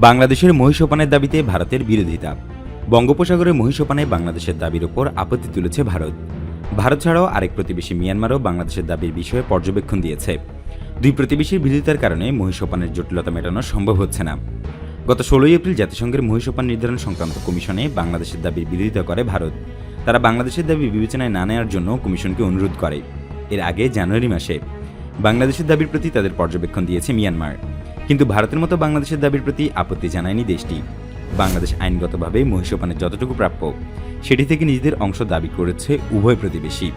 বাংলাদেশের মহিষোপানের দাবিতে ভারতের বিরোধিতা। বঙ্গোপসাগরের মহিষোপানে বাংলাদেশের দাবির ওপর আপত্তি তুলেছে ভারত। ভারত ছাড়াও আরেক প্রতিবেশী মিয়ানমারও বাংলাদেশের দাবির বিষয়ে পর্যবেক্ষণ দিয়েছে। দুই প্রতিবেশীর বিরোধিতার কারণে মহিষোপানের জটিলতা মেটানো সম্ভব হচ্ছে না। গত ষোলোই এপ্রিল জাতিসংঘের মহিষোপান নির্ধারণ সংক্রান্ত কমিশনে বাংলাদেশের দাবির বিরোধিতা করে ভারত। তারা বাংলাদেশের দাবি বিবেচনায় না নেওয়ার জন্য কমিশনকে অনুরোধ করে। এর আগে জানুয়ারি মাসে। বাংলাদেশের দাবির প্রতি তাদের পর্যবেক্ষণ দিয়েছে মিয়ানমার। কিন্তু ভারতের মতো বাংলাদেশের দাবির প্রতি আপত্তি জানায়নি দেশটি। বাংলাদেশ আইনগতভাবে মহিষোপানের যতটুকু প্রাপ্য, সেটি থেকে নিজেদের অংশ দাবি করেছে উভয় প্রতিবেশী।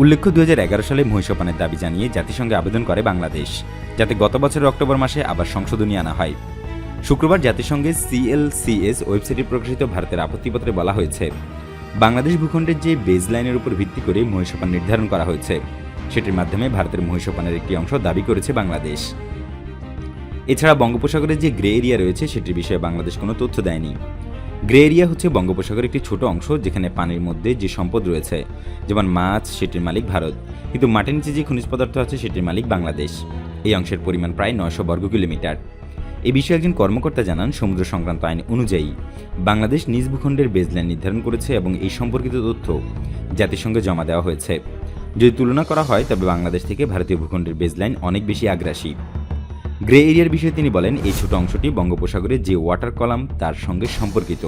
উল্লেখ্য, দুহাজার এগারো সালে মহিষপানের দাবি জানিয়ে জাতিসংঘে আবেদন করে বাংলাদেশ, যাতে গত বছরের অক্টোবর মাসে আবার সংশোধনী আনা হয়। শুক্রবার জাতিসংঘের সিএলসিএস ওয়েবসাইটে প্রকাশিত ভারতের আপত্তিপত্রে বলা হয়েছে, বাংলাদেশ ভূখণ্ডের যে বেজ লাইনের উপর ভিত্তি করে মহিষোপান নির্ধারণ করা হয়েছে, সেটির মাধ্যমে ভারতের মহিষোপানের একটি অংশ দাবি করেছে বাংলাদেশ। এছাড়া বঙ্গোপসাগরের যে গ্রে এরিয়া রয়েছে, সেটির বিষয়ে বাংলাদেশ কোনো তথ্য দেয়নি। গ্রে এরিয়া হচ্ছে বঙ্গোপসাগরের একটি ছোট অংশ, যেখানে পানির মধ্যে যে সম্পদ রয়েছে, যেমন মাছ, সেটির মালিক ভারত। কিন্তু মাটির নিচে যে খনিজ পদার্থ আছে, সেটির মালিক বাংলাদেশ। এই অংশের পরিমাণ প্রায় নয়শো বর্গ কিলোমিটার। এ বিষয়ে একজন কর্মকর্তা জানান, সমুদ্র সংক্রান্ত আইন অনুযায়ী বাংলাদেশ নিজ ভূখণ্ডের বেজলাইন নির্ধারণ করেছে এবং এই সম্পর্কিত তথ্য জাতিসংঘে জমা দেওয়া হয়েছে। যদি তুলনা করা হয়, তবে বাংলাদেশ থেকে ভারতীয় ভূখণ্ডের বেজলাইন অনেক বেশি আগ্রাসী। গ্রে এরিয়ার বিষয়ে তিনি বলেন, এই ছোট অংশটি বঙ্গোপসাগরে যে ওয়াটার কলাম, তার সঙ্গে সম্পর্কিত।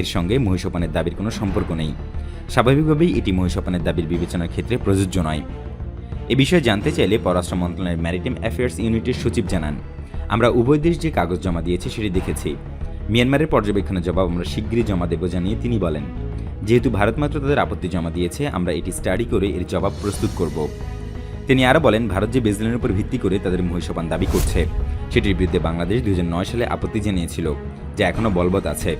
এর সঙ্গে মহিষোপানের দাবির কোনো সম্পর্ক নেই। স্বাভাবিকভাবেই এটি মহিষোপানের দাবির বিবেচনার ক্ষেত্রে প্রযোজ্য নয়। এ বিষয়ে জানতে চাইলে পররাষ্ট্র মন্ত্রণালয়ের ম্যারিটাইম অ্যাফেয়ার্স ইউনিটের সচিব জানান, আমরা উভয় দেশ যে কাগজ জমা দিয়েছে সেটি দেখেছি। মিয়ানমারের পর্যবেক্ষণের জবাব আমরা শিগগিরই জমা দেব জানিয়ে তিনি বলেন, যেহেতু ভারত মাত্র তাদের আপত্তি জমা দিয়েছে, আমরা এটি স্টাডি করে এর জবাব প্রস্তুত করব। তিনি আরও বলেন, ভারত যে বেজলাইনের উপর ভিত্তি করে তাদের মহিষপান দাবি করছে, সেটির বিরুদ্ধে বাংলাদেশ দুই হাজার নয় সালে আপত্তি জানিয়েছিল, যা এখনও বলবৎ আছে।